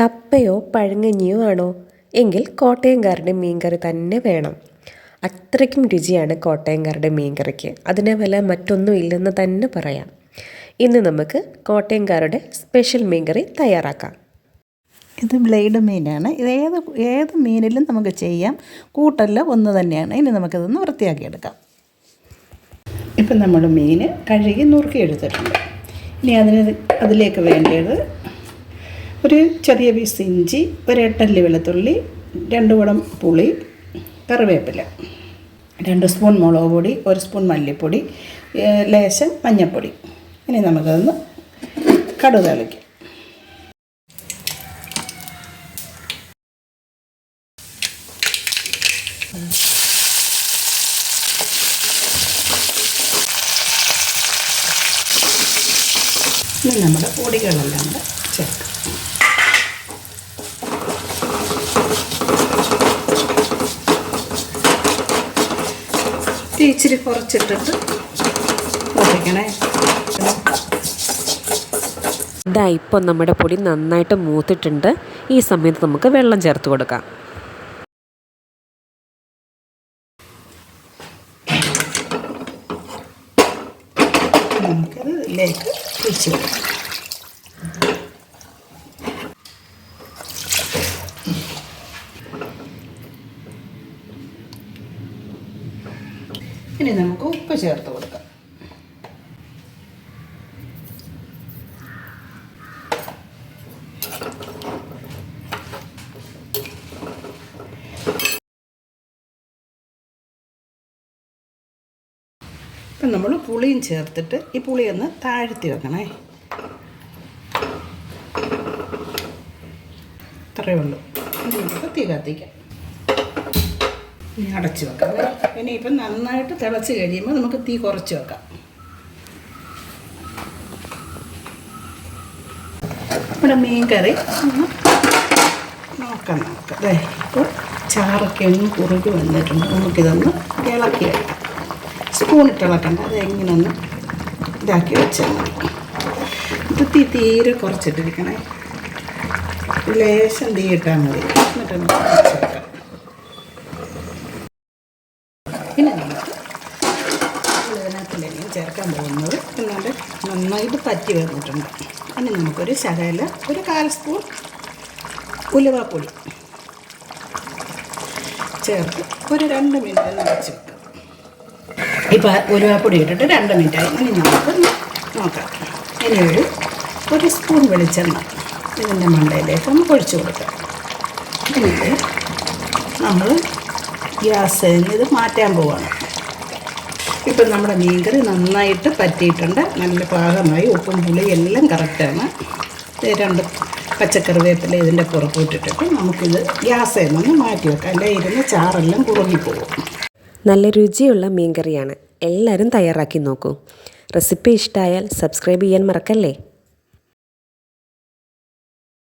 കപ്പയോ പഴങ്കഞ്ഞിയോ ആണോ? എങ്കിൽ കോട്ടയംകാരുടെ മീൻകറി തന്നെ വേണം. അത്രയ്ക്കും രുചിയാണ് കോട്ടയംകാരുടെ മീൻകറിക്ക്. അതിനെ വില മറ്റൊന്നും ഇല്ലെന്ന് തന്നെ പറയാം. ഇന്ന് നമുക്ക് കോട്ടയംകാരുടെ സ്പെഷ്യൽ മീൻകറി തയ്യാറാക്കാം. ഇത് ബ്ലേഡ് മീനാണ്. ഇത് ഏത് ഏത് മീനിലും നമുക്ക് ചെയ്യാം. കൂട്ടല്ല ഒന്ന് തന്നെയാണ്. ഇനി നമുക്കിതൊന്ന് വൃത്തിയാക്കിയെടുക്കാം. ഇപ്പം നമ്മൾ മീൻ കഴുകി നുറുക്കി എടുത്തിട്ടുണ്ട് ഇനി അതിന് അതിലേക്ക് വേണ്ടത് ഒരു ചെറിയ പീസ് ഇഞ്ചി ഒരു എട്ടല്ലി വെളുത്തുള്ളി രണ്ട് കുടം പുളി കറിവേപ്പില രണ്ട് സ്പൂൺ മുളക് പൊടി ഒരു സ്പൂൺ മല്ലിപ്പൊടി ലേശം മഞ്ഞൾപ്പൊടി. ഇനി നമുക്കതൊന്ന് കടുക് തളിക്കാം. ഇനി നമ്മുടെ പൊടികളെല്ലാം കൂടെ ചേർക്കാം. തീ ഇച്ചിരി കുറച്ചിട്ടിട്ട് മൂപ്പിക്കണേ ഇതാ ഇപ്പോൾ നമ്മുടെ പൊടി നന്നായിട്ട് മൂത്തിട്ടുണ്ട്. ഈ സമയത്ത് നമുക്ക് വെള്ളം ചേർത്ത് കൊടുക്കാം. നമുക്കത് ഇതിലേക്ക് വെച്ച് കൊടുക്കാം. ഇനി നമുക്ക് ഉപ്പ് ചേർത്ത് കൊടുക്കാം. ഇപ്പം നമ്മൾ പുളിയും ചേർത്തിട്ട് ഈ പുളിയൊന്ന് താഴ്ത്തി വെക്കണേ. ഇത്രയേ ഉള്ളൂ. നമുക്ക് തീ കത്തിക്കാം. ഇനി അടച്ചു വെക്കാം. ഇനിയിപ്പം നന്നായിട്ട് തിളച്ച് കഴിയുമ്പോൾ നമുക്ക് തീ കുറച്ച് വെക്കാം. നമ്മുടെ മീൻ കറി നോക്കാം നോക്കാം അതെ ഇപ്പോൾ ചാറൊക്കെ ഒന്ന് കുറുകി വന്നിട്ടുണ്ട്. നമുക്കിതൊന്ന് ഇളക്കി സ്പൂണിട്ട് ഇളക്കണ്ട അത് എങ്ങനെ ഒന്ന് ഇതാക്കി വെച്ചാൽ മതി. ഇത് തീ തീരെ കുറച്ചിട്ടിരിക്കണേ. ലേശം തീ ഇട്ടാൽ മതി. എന്നിട്ട് നമുക്ക് വെക്കാം പിന്നെ നമുക്ക് ഇതിനകത്തിലേക്ക് ചേർക്കാൻ പോകുന്നത്. എന്നാണ്ട് നന്നായിട്ട് പറ്റി വന്നിട്ടുണ്ട്. ഇനി നമുക്കൊരു ശകല ഒരു കാൽ സ്പൂൺ ഉലുവാപ്പൊടി ചേർത്ത് ഒരു രണ്ട് മിനിറ്റ് നിറച്ച് വെക്കാം. ഇപ്പം ഉലുവാപ്പൊടി ഇട്ടിട്ട് രണ്ട് മിനിറ്റായി. ഇനി നമുക്ക് നോക്കാം. ഇനി ഒരു ഒരു സ്പൂൺ വെളിച്ചെണ്ണ ഇതിന്റെ മണ്ടയിലേക്ക് ഒന്ന് ഒഴിച്ചു കൊടുക്കാം. എന്നിട്ട് നമ്മൾ ഗ്യാസ് ഇത് മാറ്റാൻ പോവാണ്. ഇപ്പം നമ്മുടെ മീൻകറി നന്നായിട്ട് പറ്റിയിട്ടുണ്ട്. നല്ല പാകമായി. ഉപ്പും പുളിയും എല്ലാം കറക്റ്റാണ് രണ്ട് രണ്ട് പച്ചക്കറിവേപ്പില ഇതിന്റെ പുറത്തോട്ടിട്ടിട്ട് നമുക്കിത് ഗ്യാസിൽ നിന്ന് മാറ്റി വെക്കാം. അല്ലെ? ഇരുന്ന് ചാറെല്ലാം കുറുകിപ്പോകും നല്ല രുചിയുള്ള മീൻകറിയാണ്. എല്ലാവരും തയ്യാറാക്കി നോക്കൂ. റെസിപ്പി ഇഷ്ടമായാൽ സബ്സ്ക്രൈബ് ചെയ്യാൻ മറക്കല്ലേ?